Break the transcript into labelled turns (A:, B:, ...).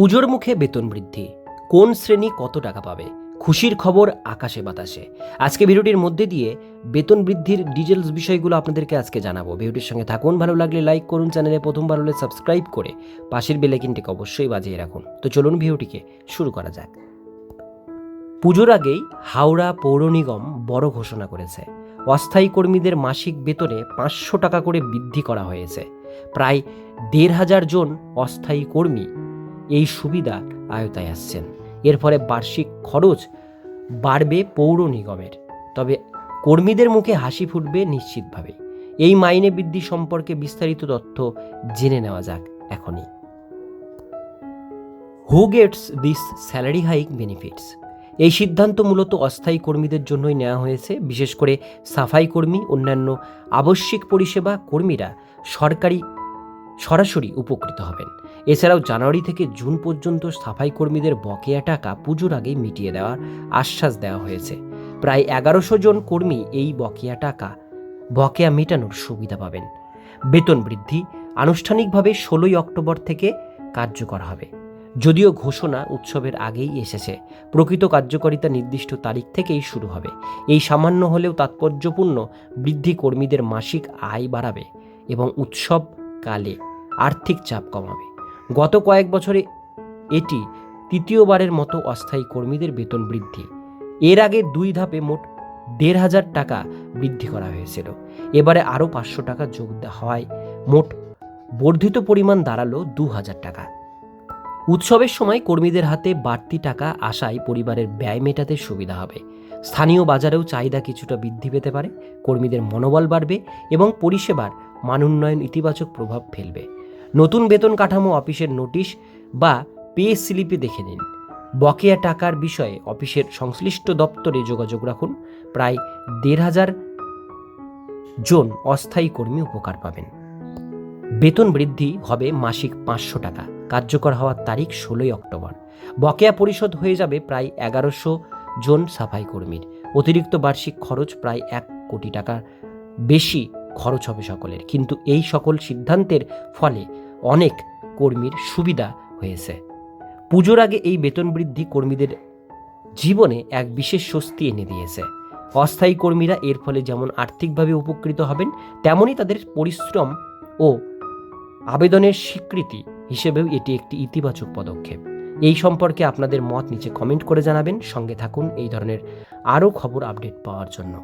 A: পুজোর মুখে বেতন বৃদ্ধি। কোন শ্রেণি কত টাকা পাবে? খুশির খবর আকাশে বাতাসে। আজকে ভিডিওটির মধ্যে দিয়ে বেতন বৃদ্ধির ডিটেলস বিষয়গুলো আপনাদেরকে আজকে জানাব। ভিডিওটির সঙ্গে থাকুন, ভালো লাগলে লাইক করুন, চ্যানেলে প্রথমবার হলে সাবস্ক্রাইব করে পাশের বেলাইকিনটিকে অবশ্যই বাজিয়ে রাখুন। তো চলুন ভিডিওটিকে শুরু করা যাক। পুজোর আগেই হাওড়া পৌর নিগম বড় ঘোষণা করেছে। অস্থায়ী কর্মীদের মাসিক বেতনে পাঁচশো টাকা করে বৃদ্ধি করা হয়েছে। প্রায় দেড় হাজার জন অস্থায়ী কর্মী এই সুবিধা আয়তায় আসছেন। এর ফলে বার্ষিক খরচ বাড়বে পৌর নিগমের। তবে কর্মীদের মুখে হাসি ফুটবে নিশ্চিতভাবে। এই মাইনে বৃদ্ধি সম্পর্কে বিস্তারিত তথ্য জেনে নেওয়া যাক এখনই। Who gets this salary hike benefits? এই সিদ্ধান্ত মূলত অস্থায়ী কর্মীদের জন্যই নেওয়া হয়েছে। বিশেষ করে সাফাই কর্মী, অন্যান্য আবশ্যিক পরিষেবা কর্মীরা সরকারি সরাসরি উপকৃত হবেন। এছাড়াও জানুয়ারি থেকে জুন পর্যন্ত সাফাই কর্মীদের বকেয়া টাকা পুজোর আগেই মিটিয়ে দেওয়ার আশ্বাস দেওয়া হয়েছে। প্রায় এগারোশো জন কর্মী এই বকেয়া টাকা, বকেয়া মেটানোর সুবিধা পাবেন। বেতন বৃদ্ধি আনুষ্ঠানিকভাবে ষোলোই অক্টোবর থেকে কার্যকর হবে। যদিও ঘোষণা উৎসবের আগেই এসেছে, প্রকৃত কার্যকারিতা নির্দিষ্ট তারিখ থেকেই শুরু হবে। এই সামান্য হলেও তাৎপর্যপূর্ণ বৃদ্ধি কর্মীদের মাসিক আয় বাড়াবে এবং উৎসবকালে আর্থিক চাপ কমাবে। গত কয়েক বছরে এটি তৃতীয়বারের মতো অস্থায়ী কর্মীদের বেতন বৃদ্ধি। এর আগে দুই ধাপে মোট দেড় হাজার টাকা বৃদ্ধি করা হয়েছিল। এবারে আরও পাঁচশো টাকা যোগ হওয়ায় মোট বর্ধিত পরিমাণ দাঁড়াল দু হাজার টাকা। উৎসবের সময় কর্মীদের হাতে বাড়তি টাকা আসায় পরিবারের ব্যয় মেটাতে সুবিধা হবে। স্থানীয় বাজারেও চাহিদা কিছুটা বৃদ্ধি পেতে পারে, কর্মীদের মনোবল বাড়বে এবং পরিষেবার মানোন্নয়ন ইতিবাচক প্রভাব ফেলবে। নতুন বেতন কাঠামো অফিসের নোটিশ বা পে স্লিপে দেখে নিন। বকেয়া টাকার বিষয়ে অফিসের সংশ্লিষ্ট দপ্তরে যোগাযোগ রাখুন। প্রায় দেড় হাজার জন অস্থায়ী কর্মী উপকার পাবেন। বেতন বৃদ্ধি হবে মাসিক পাঁচশো টাকা। কার্যকর হওয়ার তারিখ ষোলোই অক্টোবর। বকেয়া পরিশোধ হয়ে যাবে প্রায় এগারোশো জন সাফাই কর্মীর। অতিরিক্ত বার্ষিক খরচ প্রায় এক কোটি টাকার বেশি খরচ হবে সকলের। কিন্তু এই সকল সিদ্ধান্তের ফলে অনেক কর্মীর সুবিধা হয়েছে। পুজোর আগে এই বেতন বৃদ্ধি কর্মীদের জীবনে এক বিশেষ স্বস্তি এনে দিয়েছে। অস্থায়ী কর্মীরা এর ফলে যেমন আর্থিকভাবে উপকৃত হবেন, তেমনই তাদের পরিশ্রম ও আবেদনের স্বীকৃতি হিসেবেও এটি একটি ইতিবাচক পদক্ষেপ। এই সম্পর্কে আপনাদের মত নিচে কমেন্ট করে জানাবেন। সঙ্গে থাকুন এই ধরনের আরও খবর আপডেট পাওয়ার জন্য।